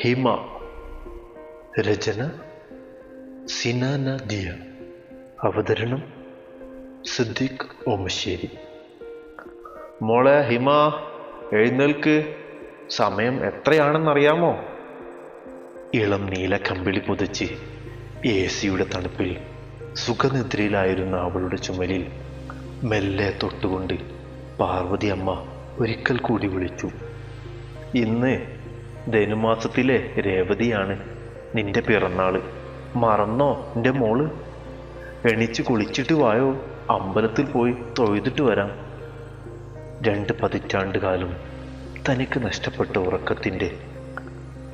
ഹിമ രചന സിനാന ദിയ. അവതരണം സിദ്ദിഖ് ഓമശ്ശേരി. മോളെ ഹിമ എഴുന്നേൽക്ക്. സമയം എത്രയാണെന്നറിയാമോ? ഇളം നീല കമ്പിളി പുതച്ച് എ സിയുടെ തണുപ്പിൽ സുഖനിദ്രയിലായിരുന്ന അവളുടെ ചുമലിൽ മെല്ലെ തൊട്ടുകൊണ്ട് പാർവതി അമ്മ ഒരിക്കൽ കൂടി വിളിച്ചു. ഇന്ന് ധനുമാസത്തിലെ രേവതിയാണ് നിന്റെ പിറന്നാൾ. മറന്നോ എന്റെ മോൾ? എണിച്ച് കുളിച്ചിട്ട് വായോ? അമ്പലത്തിൽ പോയി തൊഴുതിട്ട് വരാം. രണ്ട് പതിറ്റാണ്ട് കാലം തനിക്ക് നഷ്ടപ്പെട്ട ഉറക്കത്തിന്റെ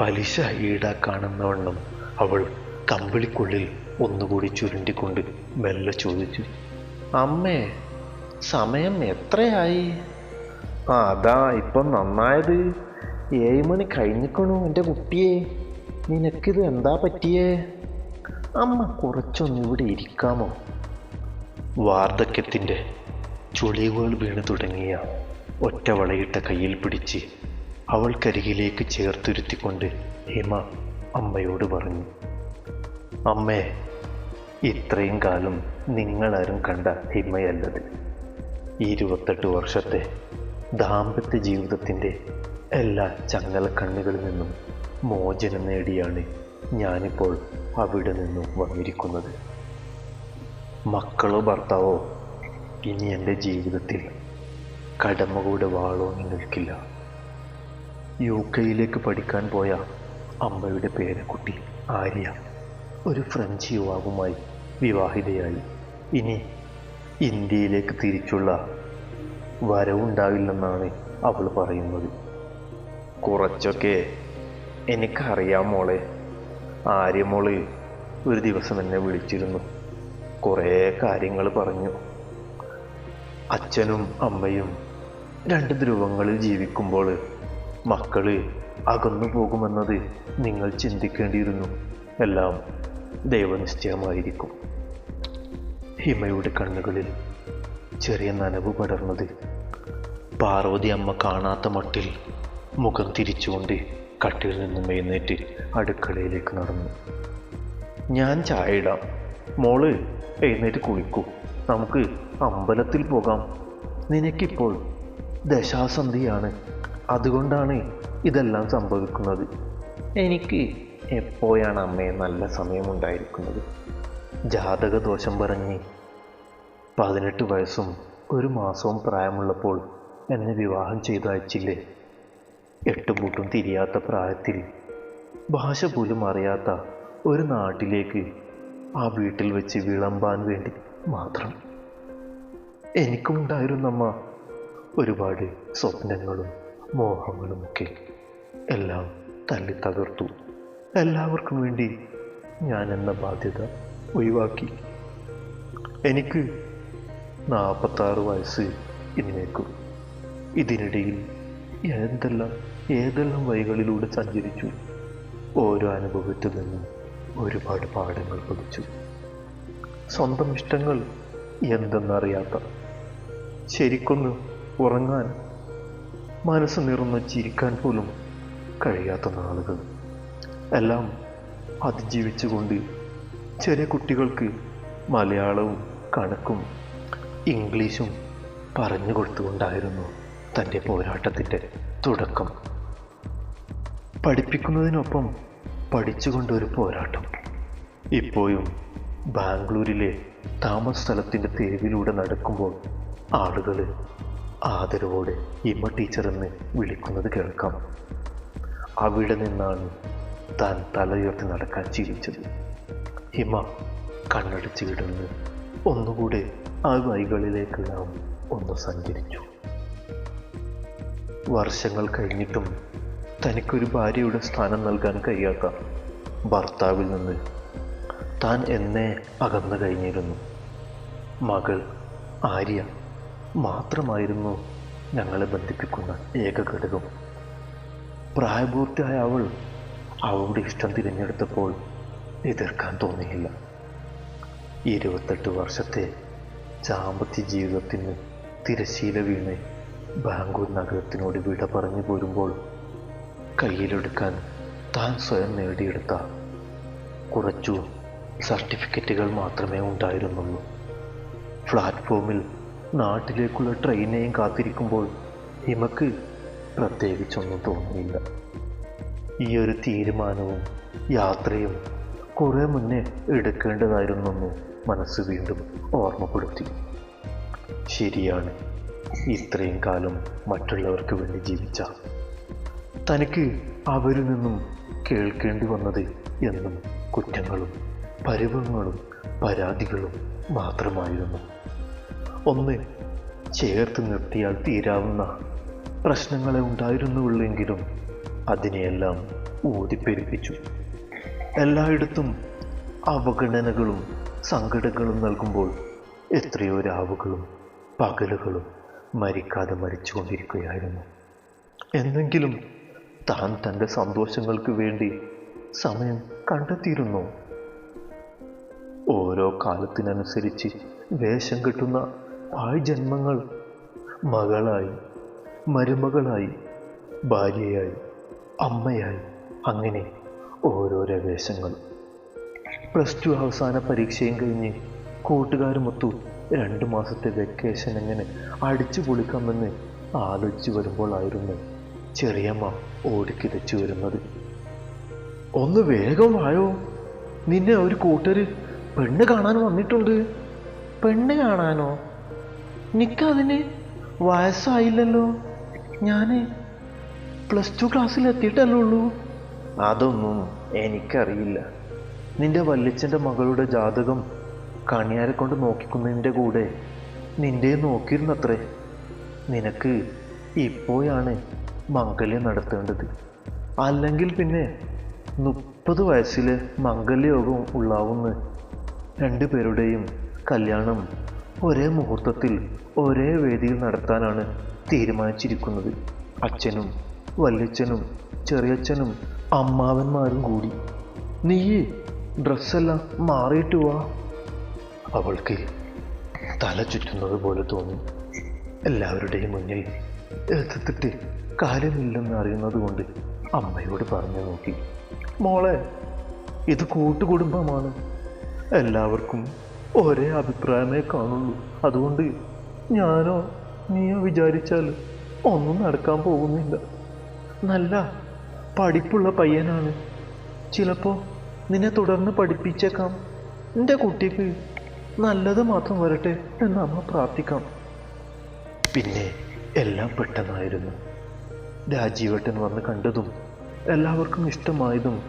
പലിശ ഈടാക്കാണെന്നവണ്ണം അവൾ കമ്പിളിക്കുള്ളിൽ ഒന്നുകൂടി ചുരുണ്ടിക്കൊണ്ട് മെല്ലെ ചോദിച്ചു. അമ്മേ സമയം എത്രയായി? അതാ ഇപ്പം നന്നായത്. ഏഴ് മണി കഴിഞ്ഞിക്കണു എന്റെ കുട്ടിയെ. നിനക്കിത് എന്താ പറ്റിയേ? അമ്മ കുറച്ചൊന്നും ഇവിടെ ഇരിക്കാമോ? വാർദ്ധക്യത്തിന്റെ ചുളിവുകൾ വീണു തുടങ്ങിയ ഒറ്റ വളയിട്ട കയ്യിൽ പിടിച്ച് അവൾക്കരികിലേക്ക് ചേർത്തുരുത്തിക്കൊണ്ട് ഹിമ അമ്മയോട് പറഞ്ഞു അമ്മേ ഇത്രയും കാലം നിങ്ങളാരും കണ്ട ഹിമയല്ലത്. ഇരുപത്തെട്ട് വർഷത്തെ ദാമ്പത്യ ജീവിതത്തിന്റെ എല്ലാ ചങ്ങലക്കണ്ണുകളിൽ നിന്നും മോചനം നേടിയാണ് ഞാനിപ്പോൾ അവിടെ നിന്നും വന്നിരിക്കുന്നത്. മക്കളോ ഭർത്താവോ ഇനി എന്റെ ജീവിതത്തിൽ വാളോ വാളോങ്ങി നിൽക്കില്ല. യു കെയിലേക്ക് പഠിക്കാൻ പോയ അമ്മയുടെ പേരക്കുട്ടി ആര്യ ഒരു ഫ്രഞ്ച് യുവാവുമായി വിവാഹിതയായി. ഇനി ഇന്ത്യയിലേക്ക് തിരിച്ചുള്ള വരവുണ്ടാവില്ലെന്നാണ് അവൾ പറയുന്നത്. കുറച്ചൊക്കെ എനിക്കറിയാം മോളെ. ആര്യമോൾ ഒരു ദിവസം എന്നെ വിളിച്ചിരുന്നു. കുറേ കാര്യങ്ങൾ പറഞ്ഞു. അച്ഛനും അമ്മയും രണ്ട് ധ്രുവങ്ങളിൽ ജീവിക്കുമ്പോൾ മക്കൾ അകന്നു പോകുമെന്നത് നിങ്ങൾ ചിന്തിക്കേണ്ടിയിരുന്നു. എല്ലാം ദൈവനിശ്ചയമായിരിക്കും. ഹിമയുടെ കണ്ണുകളിൽ ചെറിയ നനവ് പടർന്നത്. പാർവതി അമ്മ കാണാത്ത മട്ടിൽ മുഖം തിരിച്ചുകൊണ്ട് കട്ടിൽ നിന്നും എഴുന്നേറ്റ് അടുക്കളയിലേക്ക് നടന്നു. ഞാൻ ചായ ഇടാം. മോൾ എഴുന്നേറ്റ് കുളിക്കൂ. നമുക്ക് അമ്പലത്തിൽ പോകാം. നിനക്കിപ്പോൾ ദശാസന്ധിയാണ് അതുകൊണ്ടാണ് ഇതെല്ലാം സംഭവിക്കുന്നത്. എനിക്ക് എപ്പോഴാണ് അമ്മയെ നല്ല സമയമുണ്ടായിരിക്കുന്നത് ജാതകദോഷം പറഞ്ഞ് പതിനെട്ട് വയസ്സും ഒരു മാസവും പ്രായമുള്ളപ്പോൾ എന്നെ വിവാഹം ചെയ്തു അയച്ചില്ലേ എട്ടും പൂട്ടും തിരിയാത്ത പ്രായത്തിൽ ഭാഷ പോലും അറിയാത്ത ഒരു നാട്ടിലേക്ക് ആ വീട്ടിൽ വെച്ച് വിളമ്പാൻ വേണ്ടി മാത്രം. എനിക്കുണ്ടായിരുന്നമ്മ ഒരുപാട് സ്വപ്നങ്ങളും മോഹങ്ങളുമൊക്കെ എല്ലാം തല്ലി തകർത്തു. എല്ലാവർക്കും വേണ്ടി ഞാൻ എന്ന ബാധ്യത ഒഴിവാക്കി. എനിക്ക് നാൽപ്പത്താറ് വയസ്സ് ഇന്നേക്കും ഇതിനിടയിൽ എന്തെല്ലാം ഏതെല്ലാം വഴികളിലൂടെ സഞ്ചരിച്ചു? ഓരോ അനുഭവത്തിൽ നിന്നും ഒരുപാട് പാഠങ്ങൾ പഠിച്ചു. സ്വന്തം ഇഷ്ടങ്ങൾ എന്തെന്നറിയാത്ത ശരിക്കൊന്ന് ഉറങ്ങാൻ മനസ്സ് നിറന്ന് ചിരിക്കാൻ പോലും കഴിയാത്ത നാളുകൾ. എല്ലാം അതിജീവിച്ചുകൊണ്ട് ചെറിയ കുട്ടികൾക്ക് മലയാളവും കണക്കും ഇംഗ്ലീഷും പറഞ്ഞു കൊടുത്തുകൊണ്ടായിരുന്നു തന്റെ പോരാട്ടത്തിന്റെ തുടക്കം. പഠിപ്പിക്കുന്നതിനൊപ്പം പഠിച്ചുകൊണ്ടൊരു പോരാട്ടം. ഇപ്പോഴും ബാംഗ്ലൂരിലെ താമസ സ്ഥലത്തിന്റെ തെരുവിലൂടെ നടക്കുമ്പോൾ ആളുകൾ ആദരവോടെ ഇമ്മ ടീച്ചർ എന്ന് വിളിക്കുന്നത് കേൾക്കാം. അവിടെ നിന്നാണ് താൻ തലയുയർത്തി നടക്കാൻ ശീലിച്ചത് ഹിമ കണ്ണടിച്ച് കിടന്ന് ഒന്നുകൂടെ ആ വൈകളിലേക്ക് നാം ഒന്ന് സഞ്ചരിച്ചു. വർഷങ്ങൾ കഴിഞ്ഞിട്ടും തനിക്കൊരു ഭാര്യയുടെ സ്ഥാനം നൽകാൻ കഴിയാത്ത ഭർത്താവിൽ നിന്ന് താൻ എന്നെ അകന്നു കഴിഞ്ഞിരുന്നു. മകൾ ആര്യ മാത്രമായിരുന്നു ഞങ്ങളെ ബന്ധിപ്പിക്കുന്ന ഏക ഘടകം. പ്രായപൂർത്തിയായ അവൾ അവളുടെ ഇഷ്ടം തിരഞ്ഞെടുത്തപ്പോൾ എതിർക്കാൻ തോന്നിയില്ല. ഇരുപത്തെട്ട് വർഷത്തെ ചാമ്പത്തി ജീവിതത്തിന് തിരശീല വീണ് ബാംഗ്ലൂർ നഗരത്തിനോട് വിട പറഞ്ഞു പോരുമ്പോൾ കയ്യിലെടുക്കാൻ താൻ സ്വയം നേടിയെടുത്ത കുറച്ചു സർട്ടിഫിക്കറ്റുകൾ മാത്രമേ ഉണ്ടായിരുന്നുള്ളൂ. പ്ലാറ്റ്ഫോമിൽ നാട്ടിലേക്കുള്ള ട്രെയിനെയും കാത്തിരിക്കുമ്പോൾ ഹിമക്ക് പ്രത്യേകിച്ചൊന്നും തോന്നിയില്ല. ഈ ഒരു തീരുമാനവും യാത്രയും കുറേ മുന്നേ എടുക്കേണ്ടതായിരുന്നെന്ന് മനസ്സ് വീണ്ടും ഓർമ്മപ്പെടുത്തി. ശരിയാണ്. ഇത്രയും കാലം മറ്റുള്ളവർക്ക് വേണ്ടി ജീവിച്ച തനിക്ക് അവരിൽ നിന്നും കേൾക്കേണ്ടി വന്നത് എന്നും കുറ്റങ്ങളും പരിഭവങ്ങളും പരാതികളും മാത്രമായിരുന്നു. ഒന്ന് ചേർത്ത് നിർത്തിയാൽ തീരാവുന്ന പ്രശ്നങ്ങളെ ഉണ്ടായിരുന്നുള്ളെങ്കിലും അതിനെയെല്ലാം ഊതിപ്പെരുപ്പിച്ചു. എല്ലായിടത്തും അവഗണനകളും സങ്കടങ്ങളും നൽകുമ്പോൾ എത്രയോ രാവുകളും പകലുകളും മരിക്കാതെ മരിച്ചുകൊണ്ടിരിക്കുകയായിരുന്നു. എന്നെങ്കിലും താൻ തന്റെ സന്തോഷങ്ങൾക്ക് വേണ്ടി സമയം കണ്ടെത്തിയിരുന്നു? ഓരോ കാലത്തിനനുസരിച്ച് വേഷം കെട്ടുന്ന ജന്മങ്ങൾ മകളായി മരുമകളായി ഭാര്യയായി അമ്മയായി അങ്ങനെ ഓരോരോ വേഷങ്ങൾ പ്ലസ് ടു അവസാന പരീക്ഷയും കഴിഞ്ഞ് കൂട്ടുകാരുമൊത്തു രണ്ട് മാസത്തെ വെക്കേഷൻ എങ്ങനെ അടിച്ചു പൊളിക്കാമെന്ന് ആലോചിച്ച് വരുമ്പോഴായിരുന്നു ചെറിയമ്മ ഓടിക്കിതച്ചു വരുന്നത്. ഒന്ന് വേഗം വായോ. നിന്നെ ഒരു കൂട്ടര് പെണ്ണ് കാണാൻ വന്നിട്ടുണ്ട്. പെണ്ണ് കാണാനോ? നിക്കതിന് വയസ്സായില്ലല്ലോ. ഞാൻ പ്ലസ് ടു ക്ലാസ്സിൽ എത്തിയിട്ടല്ലേ ഉള്ളൂ. അതൊന്നും എനിക്കറിയില്ല. നിന്റെ വല്ലിച്ചന്റെ മകളുടെ ജാതകം കണിയാരെ കൊണ്ട് നോക്കിക്കുന്നതിന്റെ കൂടെ നിന്റെ നോക്കിയിരുന്നത്രേ. നിനക്ക് ഇപ്പോഴാണ് മംഗല്യം നടത്തേണ്ടത്. അല്ലെങ്കിൽ പിന്നെ മുപ്പത് വയസ്സിൽ മംഗല്യയോഗം ഉള്ളാവുന്ന രണ്ടു പേരുടെയും കല്യാണം ഒരേ മുഹൂർത്തത്തിൽ ഒരേ വേദിയിൽ നടത്താനാണ് തീരുമാനിച്ചിരിക്കുന്നത്. അച്ഛനും വല്യച്ഛനും ചെറിയച്ഛനും അമ്മാവന്മാരും കൂടി. നീ ഡ്രസ്സെല്ലാം മാറിയിട്ട് വാ. അവൾക്ക് തല ചുറ്റുന്നത് പോലെ തോന്നി. എല്ലാവരുടെയും മുന്നിൽ എത്തിട്ട് കാര്യമില്ലെന്ന് അറിയുന്നത് കൊണ്ട് അമ്മയോട് പറഞ്ഞു നോക്കി. മോളെ ഇത് കൂട്ടുകുടുംബമാണ്. എല്ലാവർക്കും ഒരേ അഭിപ്രായമേ കാണുള്ളൂ. അതുകൊണ്ട് ഞാനോ നീയോ വിചാരിച്ചാൽ ഒന്നും നടക്കാൻ പോകുന്നില്ല. നല്ല പഠിപ്പുള്ള പയ്യനാണ്. ചിലപ്പോൾ നിന്നെ തുടർന്ന് പഠിപ്പിച്ചേക്കാം. എന്റെ കുട്ടിക്ക് നല്ലത് മാത്രം വരട്ടെ എന്ന് അമ്മ പ്രാർത്ഥിക്കാം. പിന്നെ എല്ലാം പെട്ടെന്നായിരുന്നു. രാജീവേട്ടൻ വന്ന് കണ്ടതും എല്ലാവർക്കും ഇഷ്ടമായതും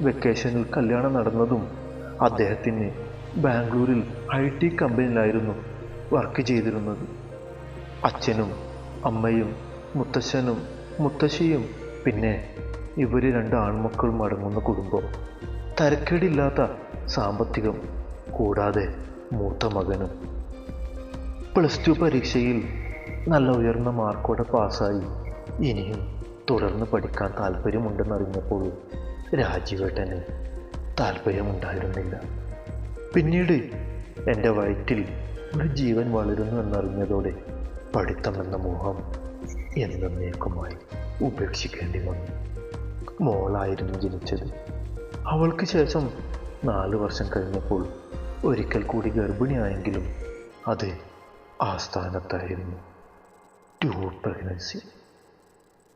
വെക്കേഷനിൽ കല്യാണം നടന്നതും അദ്ദേഹത്തിന് ബാംഗ്ലൂരിൽ ഐ ടി കമ്പനിയിലായിരുന്നു വർക്ക് ചെയ്തിരുന്നത്. അച്ഛനും അമ്മയും മുത്തശ്ശനും മുത്തശ്ശിയും പിന്നെ ഇവർ രണ്ട് ആൺമക്കളും അടങ്ങുന്ന കുടുംബം. തരക്കേടില്ലാത്ത സാമ്പത്തികം കൂടാതെ മൂത്ത മകനും. പ്ലസ് ടു പരീക്ഷയിൽ നല്ല ഉയർന്ന മാർക്കോടെ പാസ്സായി. ഇനിയും തുടർന്ന് പഠിക്കാൻ താല്പര്യമുണ്ടെന്നറിഞ്ഞപ്പോൾ രാജീവേട്ടന് താല്പര്യമുണ്ടായിരുന്നില്ല. പിന്നീട് എന്റെ വയറ്റിൽ ഒരു ജീവൻ വളരുന്നു എന്നറിഞ്ഞതോടെ പഠിത്തമെന്ന മോഹം എന്നേക്കുമായി ഉപേക്ഷിക്കേണ്ടി വന്നു. മോളായിരുന്നു ജനിച്ചത്. അവൾക്ക് ശേഷം നാല് വർഷം കഴിഞ്ഞപ്പോൾ ഒരിക്കൽ കൂടി ഗർഭിണിയായെങ്കിലും അത് ആസ്ഥാനത്തായിരുന്നു ടു പ്രഗ്നൻസി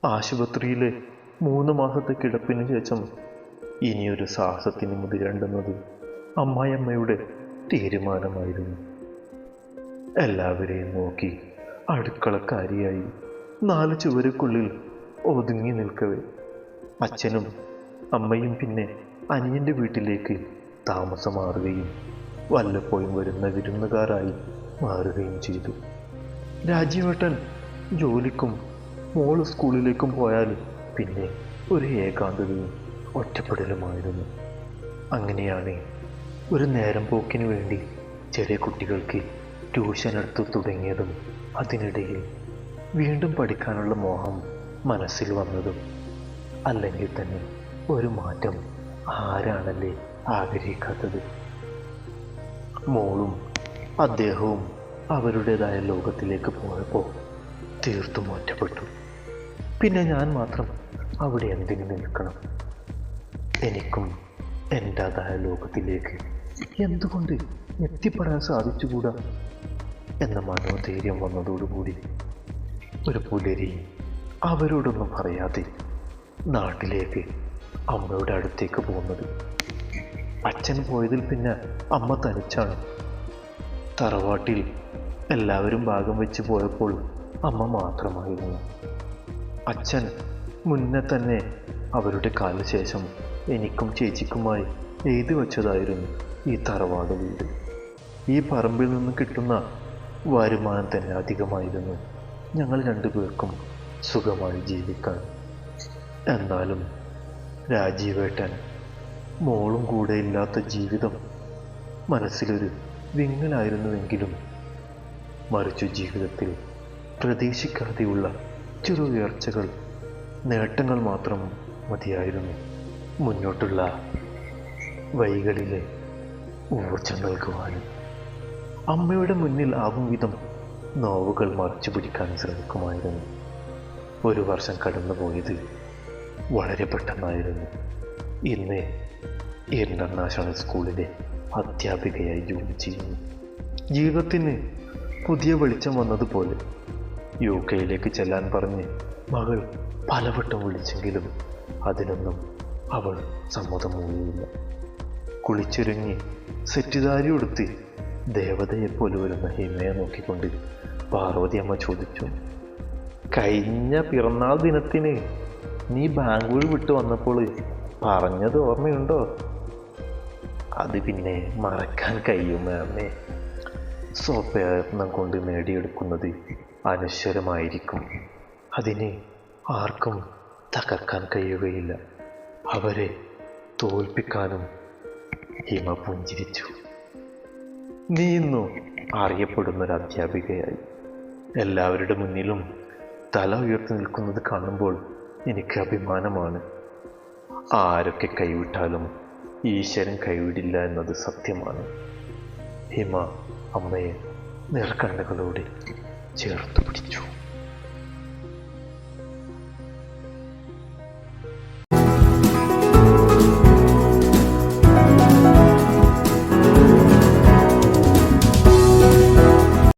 ആശുപത്രിയിലെ മൂന്ന് മാസത്തെ കിടപ്പിന് ശേഷം ഇനിയൊരു സാഹസത്തിന് മുതിരേണ്ടുന്നത് അമ്മായിയമ്മയുടെ തീരുമാനമായിരുന്നു. എല്ലാവരെയും നോക്കി അടുക്കളക്കാരിയായി നാല് ചുവരുക്കുള്ളിൽ ഒതുങ്ങി നിൽക്കവേ. അച്ഛനും അമ്മയും പിന്നെ അനിയന്റെ വീട്ടിലേക്ക് താമസം മാറുകയും വല്ലപ്പോഴും വരുന്ന വിരുന്നുകാരായി മാറുകയും ചെയ്തു. രാജീവേട്ടൻ ജോലിക്കും മോൾ സ്കൂളിലേക്കും പോയാൽ പിന്നെ ഒരു ഏകാന്തതയും ഒറ്റപ്പെടലുമായിരുന്നു. അങ്ങനെയാണ് ഒരു നേരം പോക്കിന് വേണ്ടി ചെറിയ കുട്ടികൾക്ക് ട്യൂഷൻ എടുത്തു തുടങ്ങിയതും അതിനിടയിൽ വീണ്ടും പഠിക്കാനുള്ള മോഹം മനസ്സിൽ വന്നതും അല്ലെങ്കിൽ തന്നെ ഒരു മാറ്റം ആരാണല്ലേ ആഗ്രഹിക്കാത്തത്? മോളും അദ്ദേഹവും അവരുടേതായ ലോകത്തിലേക്ക് പോയപ്പോൾ തീർത്തും ഒറ്റപ്പെട്ടു പിന്നെ ഞാൻ മാത്രം അവിടെ എന്തിനു നിൽക്കണം? എനിക്കും എന്റെതായ ലോകത്തിലേക്ക് എന്തുകൊണ്ട് എത്തിപ്പെടാൻ സാധിച്ചുകൂടാ? എന്ന മനോധൈര്യം വന്നതോടുകൂടി ഒരു പുലരി അവരോടൊന്നും പറയാതെ നാട്ടിലേക്ക് അമ്മയുടെ അടുത്തേക്ക് പോകുന്നത്. അച്ഛൻ പോയതിൽ പിന്നെ അമ്മ തനിച്ചാണ്. തറവാട്ടിൽ എല്ലാവരും ഭാഗം വെച്ച് പോയപ്പോൾ അമ്മ മാത്രമായിരുന്നു. അച്ഛൻ മുന്നേ തന്നെ അവരുടെ കാലശേഷം എനിക്കും ചേച്ചിക്കുമായി എഴുതി വച്ചതായിരുന്നു ഈ തറവാട് വീട്. ഈ പറമ്പിൽ നിന്ന് കിട്ടുന്ന വരുമാനം തന്നെ അധികമായിരുന്നു. ഞങ്ങൾ രണ്ടുപേർക്കും സുഖമായി ജീവിക്കാൻ. എന്നാലും രാജീവേട്ടൻ മോളും കൂടെ ഇല്ലാത്ത ജീവിതം മനസ്സിലൊരു വിങ്ങലായിരുന്നുവെങ്കിലും മറിച്ചു ജീവിതത്തിൽ പ്രതീക്ഷിക്കാതെയുള്ള ചെറു ഉയർച്ചകൾ നേട്ടങ്ങൾ മാത്രം മതിയായിരുന്നു മുന്നോട്ടുള്ള വഴികളിലെ ഊർജം നൽകുവാനും. അമ്മയുടെ മുന്നിൽ ആവും വിധം നോവുകൾ മറച്ചു പിടിക്കാൻ ശ്രമിക്കുമായിരുന്നു. ഒരു വർഷം കടന്നുപോയത് വളരെ പെട്ടെന്നായിരുന്നു. ഇന്ന് ഇന്റർനാഷണൽ സ്കൂളിലെ അധ്യാപികയായി ജോലി ചെയ്യുന്നു. ജീവിതത്തിന് പുതിയ വെളിച്ചം വന്നതുപോലെ യു കെയിലേക്ക് ചെല്ലാൻ പറഞ്ഞ് മകൾ പലവട്ടം വിളിച്ചെങ്കിലും അതിനൊന്നും അവൾ സമ്മതം കുളിച്ചൊരുങ്ങി സെറ്റുദാരി ഉടുത്ത് ദേവതയെപ്പോലെ വരുന്ന ഹിമയെ നോക്കിക്കൊണ്ട് പാർവതി അമ്മ ചോദിച്ചു കഴിഞ്ഞ പിറന്നാൾ ദിനത്തിന് നീ ബാംഗ്ലൂർ വിട്ട് വന്നപ്പോൾ പറഞ്ഞത് ഓർമ്മയുണ്ടോ? അത് പിന്നെ മറക്കാൻ കഴിയും അമ്മേ? സ്വപ്രയത്നം കൊണ്ട് നേടിയെടുക്കുന്നത് അനശ്വരമായിരിക്കും. അതിനെ ആർക്കും തകർക്കാൻ കഴിയുകയില്ല. അവരെ തോൽപ്പിക്കാനും ഹിമ പുഞ്ചിരിച്ചു. നീ ഇന്നു അറിയപ്പെടുന്ന ഒരു അധ്യാപികയായി എല്ലാവരുടെ മുന്നിലും തല ഉയർത്തി നിൽക്കുന്നത് കാണുമ്പോൾ എനിക്ക് അഭിമാനമാണ്. ആരൊക്കെ കൈവിട്ടാലും ഈശ്വരൻ കൈവിടില്ല എന്നത് സത്യമാണ്. ഹിമ അമ്മയെ നിറക്കണ്ണുകളോടെ ചേർത്ത് പിടിച്ചു.